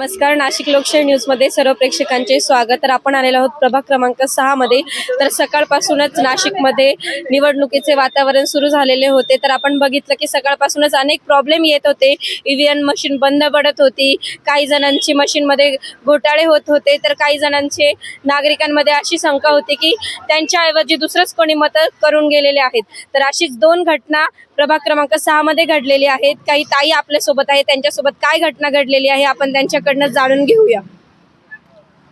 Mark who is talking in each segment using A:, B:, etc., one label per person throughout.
A: नमस्कार. नाशिक लोकशाही न्यूजमध्ये सर्व प्रेक्षकांचे स्वागत. तर आपण आलेलो आहोत प्रभाग क्रमांक सहामध्ये. तर सकाळपासूनच नाशिकमध्ये निवडणुकीचे वातावरण सुरू झालेले होते. तर आपण बघितलं की सकाळपासूनच अनेक प्रॉब्लेम येत होते. ईव्हीएम मशीन बंद पडत होती. काही जणांची मशीनमध्ये घोटाळे होत होते. तर काही जणांचे नागरिकांमध्ये अशी शंका होती की त्यांच्याऐवजी दुसरंच कोणी मतं करून गेलेले आहेत. तर अशीच दोन घटना प्रभाग क्रमांक सहामध्ये घडलेली आहेत. काही ताई आपल्यासोबत आहे त्यांच्यासोबत काय घटना घडलेली आहे? आपण त्यांच्याकडनं जाणून घेऊया.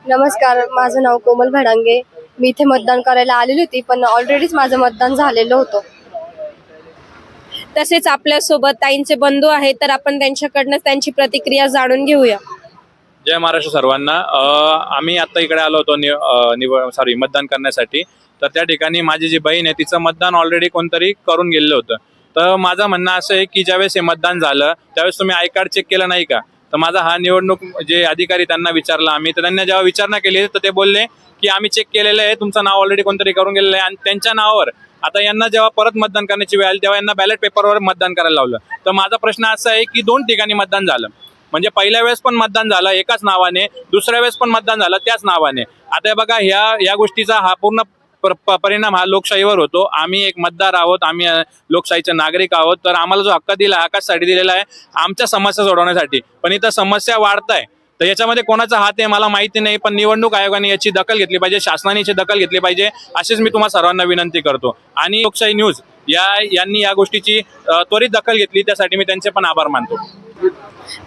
B: नमस्कार माझं नाव कोमल भडांगे. मी इथे मतदान करायला आलेली होती पण ऑलरेडीच माझं मतदान झालेलं होतं.
A: तसेच आपल्यासोबत ताईंचे बंधू आहेत तर आपण त्यांच्याकडनं त्यांची प्रतिक्रिया जाणून घेऊया.
C: जय महाराष्ट्र सर्वांना. आम्ही आता इकडे आलो होतो नि निव सॉरी मतदान करण्यासाठी. तर त्या ठिकाणी माझी जी बहीण आहे तिचं मतदान ऑलरेडी कोणतरी करून गेलेलं होतं. तर माझं म्हणणं असं आहे की ज्यावेळेस हे मतदान झालं त्यावेळेस तुम्ही आय कार्ड चेक केलं नाही का? तर माझा हा निवडणूक जे अधिकारी त्यांना विचारला आम्ही तर त्यांना जेव्हा विचारणा केली तर ते बोलले की आम्ही चेक केलेलं आहे तुमचं नाव ऑलरेडी कोणतरी करून गेलेलं आहे आणि त्यांच्या नावावर. आता यांना जेव्हा परत मतदान करण्याची वेळ आली तेव्हा यांना बॅलेट पेपरवर मतदान करायला लावलं. तर माझा प्रश्न असा आहे की दोन ठिकाणी मतदान झालं. म्हणजे पहिल्या वेळेस पण मतदान झालं एकाच नावाने दुसऱ्या वेळेस पण मतदान झालं त्याच नावाने. आता हे बघा ह्या या गोष्टीचा हा पूर्ण परिणाम हा लोकशाहीवर होतो. आम्ही एक मतदार आहोत आम्ही लोकशाहीचे नागरिक आहोत. तर आम्हाला जो हक्क दिला हक्कासाठी दिलेला आहे आमच्या समस्या सोडवण्यासाठी. पण इथं समस्या वाढत आहे तर याच्यामध्ये कोणाचा हात आहे मला माहिती नाही पण निवडणूक आयोगाने याची दखल घेतली पाहिजे शासनाने याची दखल घेतली पाहिजे अशीच मी तुम्हाला सर्वांना विनंती करतो. आणि लोकशाही न्यूज या यांनी या गोष्टीची त्वरित दखल घेतली त्यासाठी मी त्यांचे पण आभार मानतो.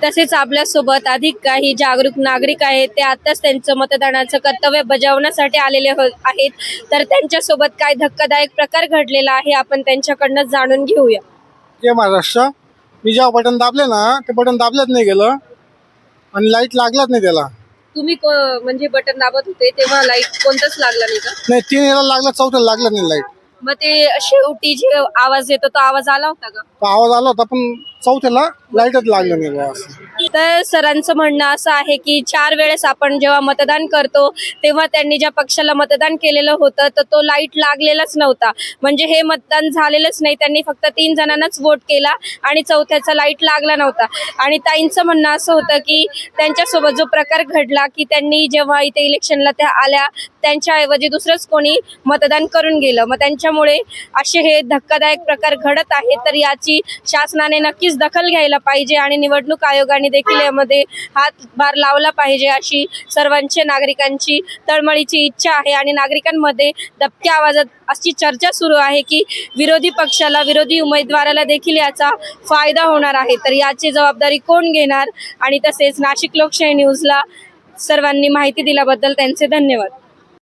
A: तसेच आपल्यासोबत अधिक काही जागरूक नागरिक आहेत ते आताच त्यांचं मतदानाचं कर्तव्य बजावण्यासाठी आलेले हो- आहेत. तर त्यांच्यासोबत काय धक्कादायक प्रकार घडलेला आहे आपण त्यांच्याकडनं जाणून घेऊया.
D: जय महाराष्ट्र. मी जेव्हा बटन दाबले ना ते बटन दाबलंच नाही गेलं. आणि लाइट लागलाच नाही त्याला.
A: तुम्ही को- म्हणजे बटन दाबत होते तेव्हा लाइट कोणतंच लागला नाही का?
D: नाही तीन याला लागलं चौथ्याला लागलं नाही लाइट
A: मग ते शेवटी जे आवाज येतो तो आवाज आला होता का?
D: तो आवाज आला होता पण चौथ्याला लाईटच लागलं नाही बुवा असं.
A: तर सरांचं म्हणणं असं आहे की चार वेळेस आपण जेव्हा मतदान करतो तेव्हा त्यांनी ज्या पक्षाला मतदान केलेलं होतं तर तो लाइट लागलेलाच नव्हता. म्हणजे हे मतदान झालेलंच नाही त्यांनी फक्त तीन जणांनाच वोट केला आणि चौथ्याचा लाइट लागला नव्हता. आणि ताईंचं म्हणणं असं होतं की त्यांच्यासोबत जो प्रकार घडला की त्यांनी जेव्हा इथे इलेक्शनला त्या आल्या त्यांच्याऐवजी दुसरंच कोणी मतदान करून गेलं. मग त्यांच्यामुळे असे हे धक्कादायक प्रकार घडत आहेत. तर याची शासनाने नक्कीच दखल घ्यायला पाहिजे आणि निवडणूक आयोगाने देखील यामध्ये हातभार लावला पाहिजे अशी सर्वांचे नागरिकांची तळमळीची इच्छा आहे. आणि नागरिकांमध्ये दबक्या आवाजात अशी चर्चा सुरू आहे की विरोधी पक्षाला विरोधी उमेदवाराला देखील याचा फायदा होणार आहे. तर याची जबाबदारी कोण घेणार? आणि तसेच नाशिक लोकशाही न्यूजला सर्वांनी माहिती दिल्याबद्दल त्यांचे धन्यवाद.